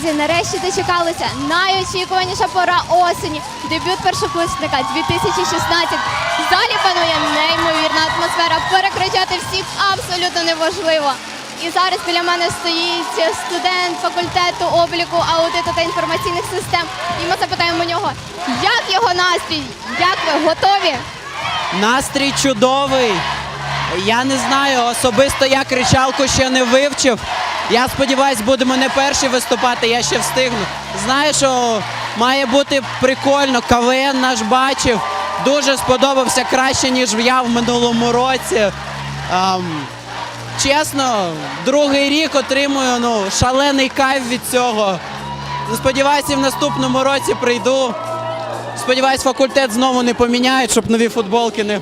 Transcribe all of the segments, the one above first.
друзі, нарешті дочекалися. Найочікуваніша пора осені. Дебют першокурсника 2016. В залі панує неймовірна атмосфера. Перекричати всіх абсолютно неможливо. І зараз біля мене стоїть студент факультету обліку, аудиту та інформаційних систем. І ми запитаємо у нього, як його настрій? Як ви готові? Настрій чудовий. Я не знаю, особисто я кричалку ще не вивчив. Я сподіваюсь, будемо не перші виступати, я ще встигну. Знаю, що має бути прикольно. КВН наш бачив. Дуже сподобався краще, ніж я в минулому році. Ам, чесно, другий рік отримую ну, шалений кайф від цього. Сподіваюся, в наступному році прийду. Сподіваюсь, факультет знову не поміняють, щоб нові футболки не,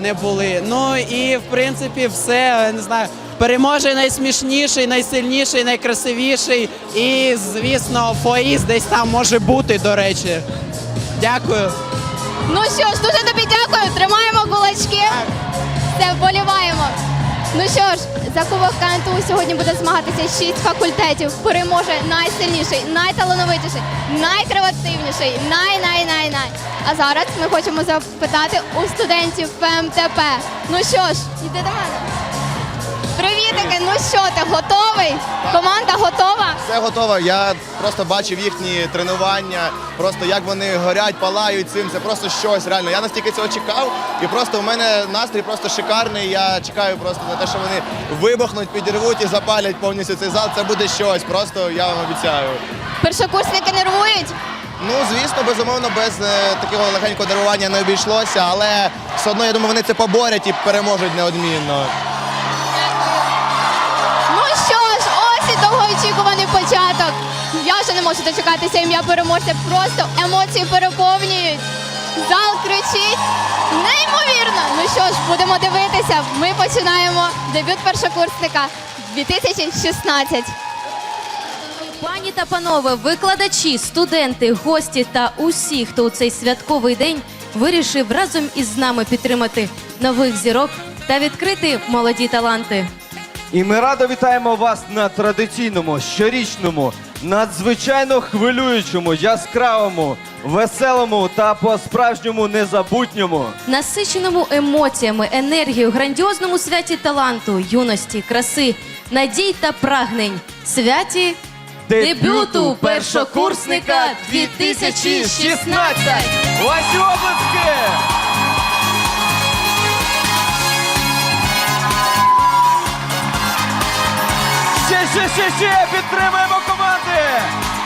не були. Ну і в принципі все. Я не знаю. Переможе найсмішніший, найсильніший, найкрасивіший. І, звісно, Фоїс десь там може бути, до речі. Дякую. Ну що ж, дуже тобі дякую. Тримаємо кулачки. Все, вболіваємо. Ну що ж, за Кубок КНТУ сьогодні буде змагатися шість факультетів. Переможе найсильніший, найталановитіший, найкреативніший, най-най-най-най. А зараз ми хочемо запитати у студентів ФМТП. Ну що ж, іди до мене. Привітики, ну що ти, готовий? Команда готова? Все готово. Я просто бачив їхні тренування, просто як вони горять, палають цим. Це просто щось реально. Я настільки цього чекав, і просто у мене настрій просто шикарний. Я чекаю просто на те, що вони вибухнуть, підірвуть і запалять повністю цей зал. Це буде щось. Просто я вам обіцяю. Першокурсники нервують? Ну, звісно, безумовно, без е, такого легенького дарування не обійшлося, але все одно я думаю, вони це поборять і переможуть неодмінно. Вже не можу дочекатися ім'я переможця. Просто емоції переповнюють. Зал кричить. Неймовірно. Ну що ж, будемо дивитися. Ми починаємо дебют першокурсника 2016. Пані та панове, викладачі, студенти, гості та усі, хто у цей святковий день вирішив разом із нами підтримати нових зірок та відкрити молоді таланти. І ми радо вітаємо вас на традиційному, щорічному, надзвичайно хвилюючому, яскравому, веселому та по-справжньому незабутньому. Насиченому емоціями, енергією, грандіозному святі таланту, юності, краси, надій та прагнень. Святі дебюту першокурсника 2016. Ваші обласки! Ще, ще, ще, ще! Підтримуємо команди!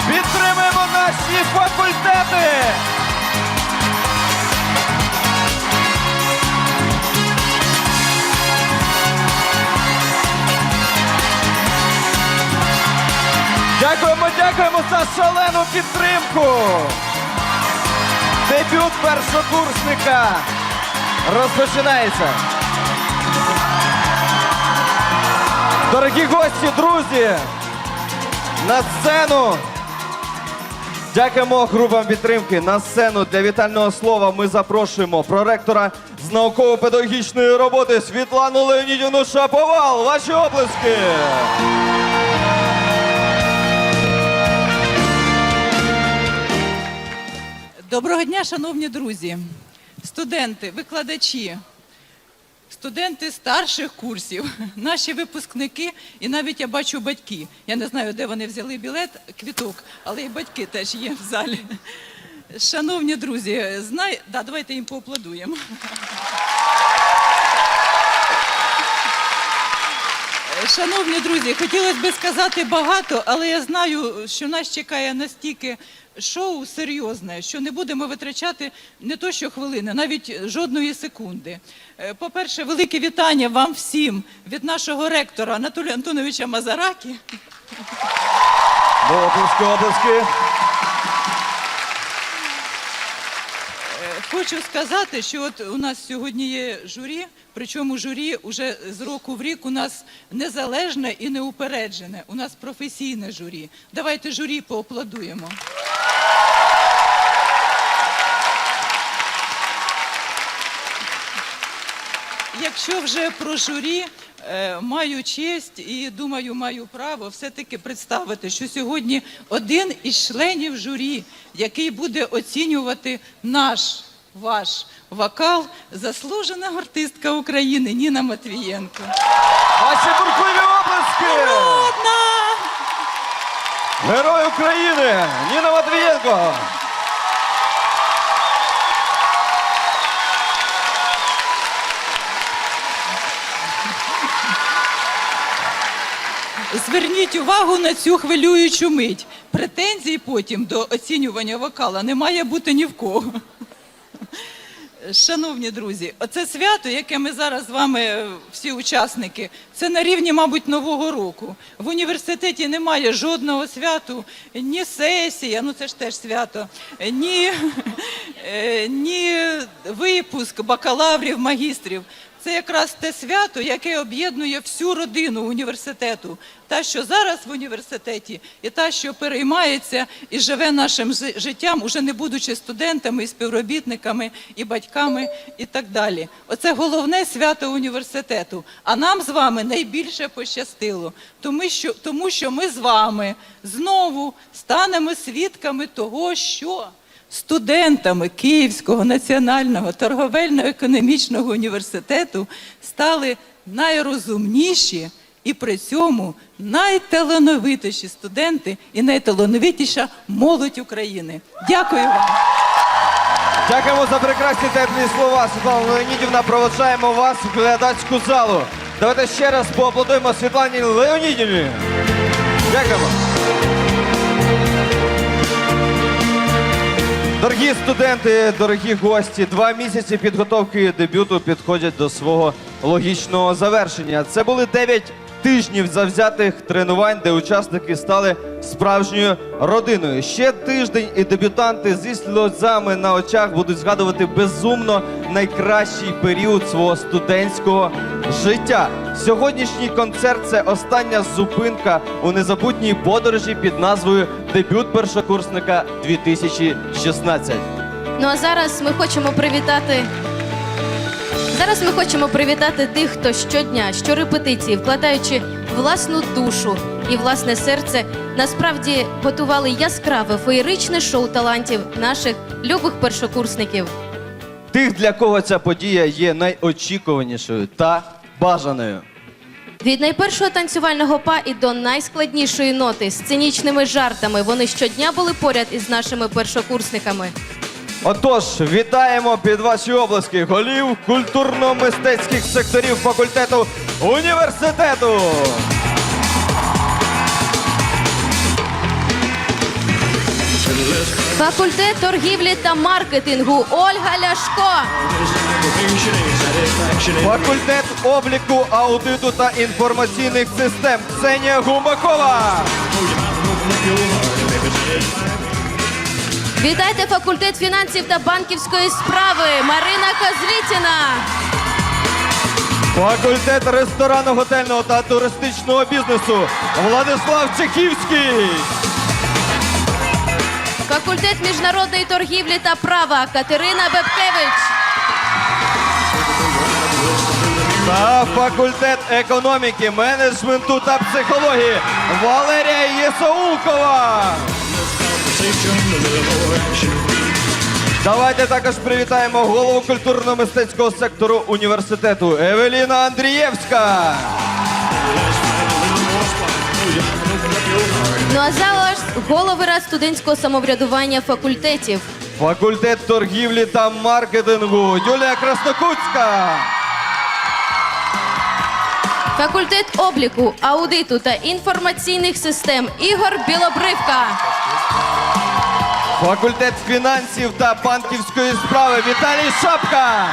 Підтримуємо наші факультети! Дякуємо, дякуємо за шалену підтримку! Дебют першокурсника розпочинається. Дорогі гості, друзі, на сцену. Дякуємо групам підтримки. На сцену для вітального слова ми запрошуємо проректора з науково-педагогічної роботи Світлану Леонідівну Шаповал. Ваші оплески! Доброго дня, шановні друзі, студенти, викладачі, студенти старших курсів, наші випускники і навіть я бачу батьки. Я не знаю, де вони взяли білет, квіток, але і батьки теж є в залі. Шановні друзі, знай... да, давайте їм поаплодуємо. Шановні друзі, хотілося б сказати багато, але я знаю, що нас чекає настільки шоу серйозне, що не будемо витрачати не то що хвилини, навіть жодної секунди. Е, По-перше, велике вітання вам всім від нашого ректора Анатолія Антоновича Мазаракі. Оплески, оплески. Хочу сказати, що от у нас сьогодні є журі, причому журі уже з року в рік у нас незалежне і неупереджене. У нас професійне журі. Давайте журі поаплодуємо. Якщо вже про журі, е, маю честь і думаю, маю право все-таки представити, що сьогодні один із членів журі, який буде оцінювати наш ваш вокал, заслужена артистка України Ніна Матвієнко. Ваші бурхливі оплески! Одна! Герой України Ніна Матвієнко! Зверніть увагу на цю хвилюючу мить. Претензій потім до оцінювання вокала не має бути ні в кого. Шановні друзі, оце свято, яке ми зараз з вами е, всі учасники, це на рівні, мабуть, Нового року. В університеті немає жодного святу, ні сесія, ну це ж теж свято, ні, е, ні випуск бакалаврів, магістрів. Це якраз те свято, яке об'єднує всю родину університету. Та, що зараз в університеті, і та, що переймається і живе нашим життям, уже не будучи студентами, і співробітниками, і батьками, і так далі. Оце головне свято університету. А нам з вами найбільше пощастило, тому що, тому що ми з вами знову станемо свідками того, що студентами Київського національного торговельно-економічного університету стали найрозумніші і при цьому найталановитіші студенти і найталановитіша молодь України. Дякую вам. Дякуємо за прекрасні теплі слова. Світлана Леонідівна, проводжаємо вас в глядацьку залу. Давайте ще раз поаплодуємо Світлані Леонідівні. Дякуємо. Дорогі студенти, дорогі гості, два місяці підготовки дебюту підходять до свого логічного завершення. Це були 9 тижнів завзятих тренувань, де учасники стали справжньою родиною. Ще тиждень і дебютанти зі сльозами на очах будуть згадувати безумно найкращий період свого студентського життя. Сьогоднішній концерт це остання зупинка у незабутній подорожі під назвою Дебют першокурсника 2016. Ну а зараз ми хочемо привітати. Зараз ми хочемо привітати тих, хто щодня, щорепетиції, вкладаючи власну душу і власне серце, насправді готували яскраве феєричне шоу талантів наших любих першокурсників. Тих, для кого ця подія є найочікуванішою та бажаною. Від найпершого танцювального па і до найскладнішої ноти з цинічними жартами вони щодня були поряд із нашими першокурсниками. Отож, вітаємо під ваші обласки голів культурно-мистецьких секторів факультету університету. Факультет торгівлі та маркетингу Ольга Ляшко. Факультет обліку, аудиту та інформаційних систем Ксенія Гумакова. Вітайте факультет фінансів та банківської справи Марина Козлітіна. Факультет ресторанно-готельного та туристичного бізнесу Владислав Чехівський. Факультет міжнародної торгівлі та права Катерина Бебкевич. Та факультет економіки, менеджменту та психології Валерія Єсаулкова. Давайте також привітаємо голову культурно-мистецького сектору університету Евеліна Андрієвська. Ну а зараз голови рад студентського самоврядування факультетів. Факультет торгівлі та маркетингу Юлія Краснокутська. Факультет обліку, аудиту та інформаційних систем Ігор Білобривка. Факультет фінансів та банківської справи Віталій Шапка.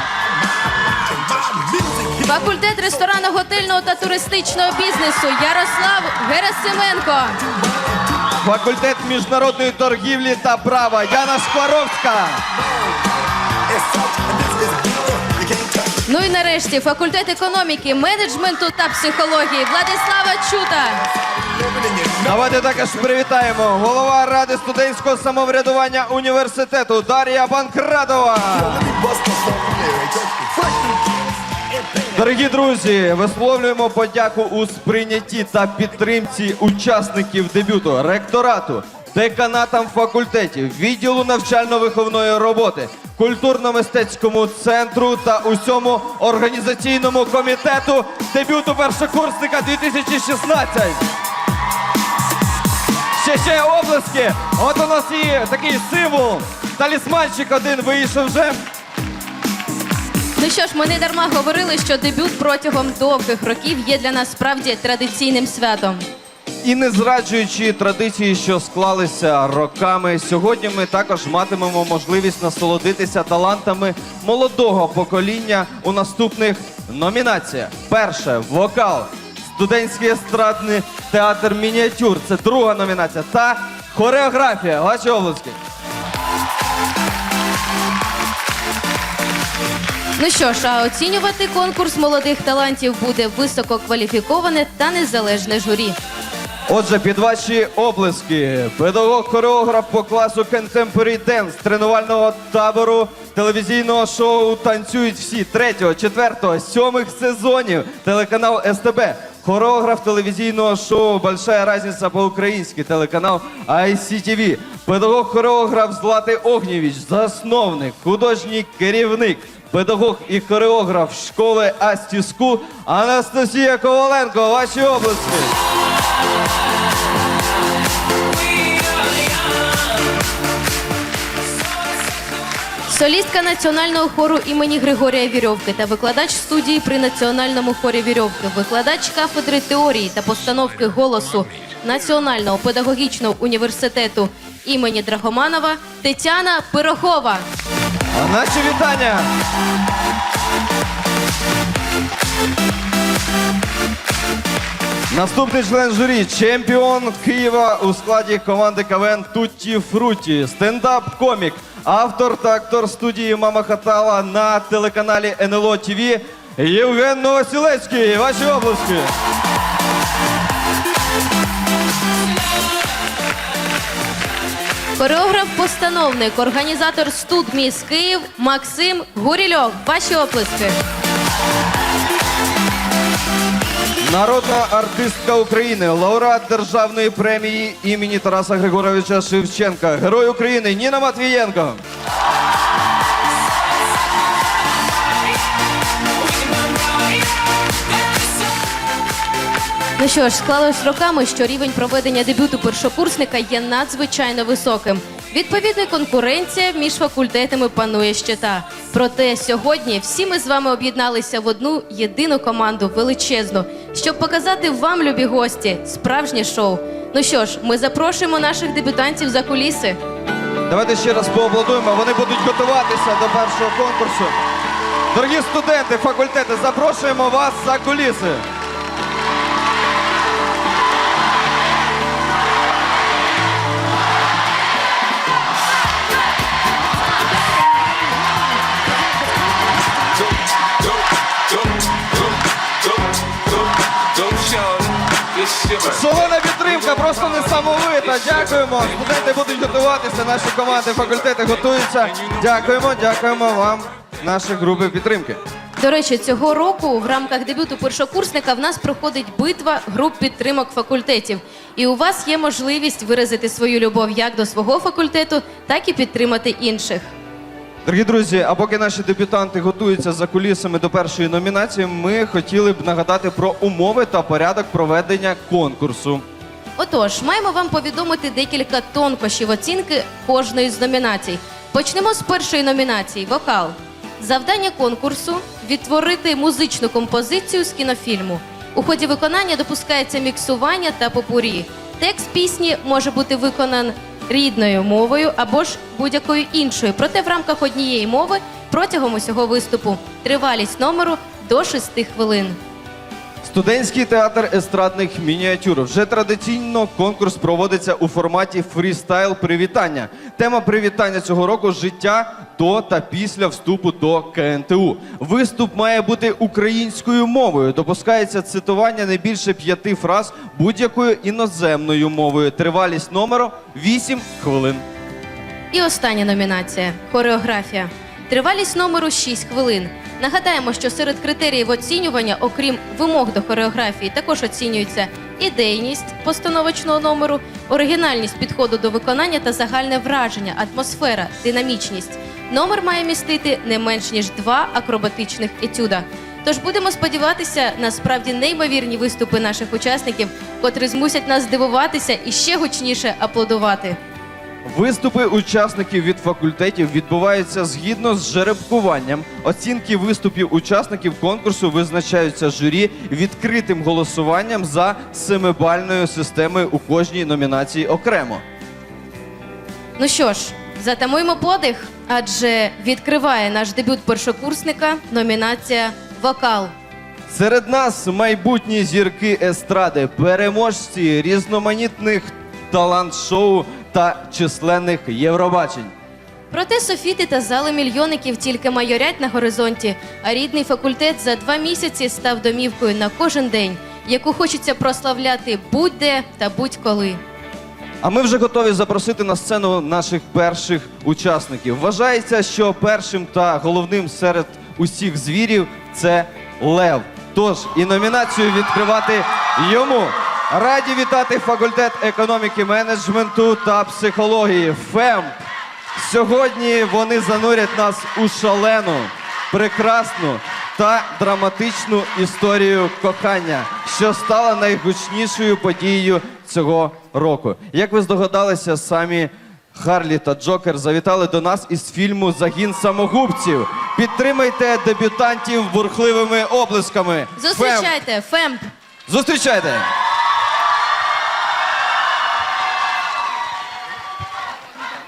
Факультет ресторану, готельного та туристичного бізнесу Ярослав Герасименко. Факультет міжнародної торгівлі та права Яна Шкваровська. Ну і нарешті факультет економіки, менеджменту та психології Владислава Чута. Давайте також привітаємо голова ради студентського самоврядування університету Дар'я Банкрадова. Дорогі друзі, висловлюємо подяку у сприйнятті та підтримці учасників дебюту, ректорату, деканатам факультетів, відділу навчально-виховної роботи, культурно-мистецькому центру та усьому організаційному комітету дебюту першокурсника 2016. Ще ще облески. От у нас є такий символ. Талісманчик один вийшов вже. Ну що ж, ми не дарма говорили, що дебют протягом довгих років є для нас справді традиційним святом. І не зраджуючи традиції, що склалися роками, сьогодні ми також матимемо можливість насолодитися талантами молодого покоління у наступних номінаціях. Перше вокал, студентський естрадний театр мініатюр. Це друга номінація. Та хореографія. Ваші обласки. Ну що ж, а оцінювати конкурс молодих талантів буде висококваліфіковане та незалежне журі. Отже, під ваші облески, педагог-хореограф по класу Contemporary Dance тренувального табору телевізійного шоу Танцюють всі третього, четвертого, сьомих сезонів. Телеканал СТБ. Хореограф телевізійного шоу Большая разниця по-українськи, телеканал ICTV. Педагог-хореограф Злати Огнєвіч, засновник, художній керівник, педагог і хореограф школи Астіску Анастасія Коваленко. Ваші обласки. Солістка національного хору імені Григорія Вірьовки та викладач студії при національному хорі Вірьовки, викладач кафедри теорії та постановки голосу Національного педагогічного університету імені Драгоманова Тетяна Пирохова. Наші вітання! Наступний член журі чемпіон Києва у складі команди КВН Тутті Фруті, стендап-комік, автор та актор студії Мама Хатала на телеканалі НЛО ТВ Євген Новосілецький. Ваші обласки. Хореограф-постановник, організатор студ Міс Київ Максим Гурільов. Ваші оплески. Народна артистка України, лауреат державної премії імені Тараса Григоровича Шевченка, Герой України Ніна Матвієнко. Ну що ж, склалось роками, що рівень проведення дебюту першокурсника є надзвичайно високим. Відповідна конкуренція між факультетами панує ще та. Проте сьогодні всі ми з вами об'єдналися в одну єдину команду величезну, щоб показати вам, любі гості, справжнє шоу. Ну що ж, ми запрошуємо наших дебютантів за куліси. Давайте ще раз поаплодуємо. Вони будуть готуватися до першого конкурсу. Дорогі студенти, факультети, запрошуємо вас за куліси. Солона підтримка, просто несамовита. Дякуємо. Студенти будуть готуватися, наші команди, факультети готуються. Дякуємо, дякуємо вам, наші групи підтримки. До речі, цього року в рамках дебюту першокурсника в нас проходить битва груп підтримок факультетів. І у вас є можливість виразити свою любов як до свого факультету, так і підтримати інших. Дорогі друзі, а поки наші дебютанти готуються за кулісами до першої номінації, ми хотіли б нагадати про умови та порядок проведення конкурсу. Отож, маємо вам повідомити декілька тонкощів оцінки кожної з номінацій. Почнемо з першої номінації вокал. Завдання конкурсу відтворити музичну композицію з кінофільму. У ході виконання допускається міксування та попурі. Текст пісні може бути виконан рідною мовою або ж будь-якою іншою, проте в рамках однієї мови протягом усього виступу. Тривалість номеру до 6 хвилин. Студентський театр естрадних мініатюр. Вже традиційно конкурс проводиться у форматі фрістайл привітання. Тема привітання цього року життя до та після вступу до КНТУ. Виступ має бути українською мовою. Допускається цитування не більше п'яти фраз будь-якою іноземною мовою. Тривалість номеру 8 хвилин. І остання номінація хореографія. Тривалість номеру 6 хвилин. Нагадаємо, що серед критеріїв оцінювання, окрім вимог до хореографії, також оцінюється ідейність постановочного номеру, оригінальність підходу до виконання та загальне враження, атмосфера, динамічність. Номер має містити не менш ніж два акробатичних етюда. Тож будемо сподіватися на справді неймовірні виступи наших учасників, котрі змусять нас здивуватися і ще гучніше аплодувати. Виступи учасників від факультетів відбуваються згідно з жеребкуванням. Оцінки виступів учасників конкурсу визначаються журі відкритим голосуванням за семибальною системою у кожній номінації окремо. Ну що ж, затамуємо подих, адже відкриває наш дебют першокурсника номінація Вокал. Серед нас майбутні зірки естради, переможці різноманітних талант-шоу та численних Євробачень. Проте софіти та зали мільйонників тільки майорять на горизонті, а рідний факультет за два місяці став домівкою на кожен день, яку хочеться прославляти будь-де та будь-коли. А ми вже готові запросити на сцену наших перших учасників. Вважається, що першим та головним серед усіх звірів це лев. Тож і номінацію відкривати йому. Раді вітати факультет економіки, менеджменту та психології ФЕМ. Сьогодні вони занурять нас у шалену, прекрасну та драматичну історію кохання, що стала найгучнішою подією цього року. Як ви здогадалися, самі Харлі та Джокер завітали до нас із фільму Загін самогубців. Підтримайте дебютантів бурхливими облисками. Зустрічайте, Фемп! Зустрічайте!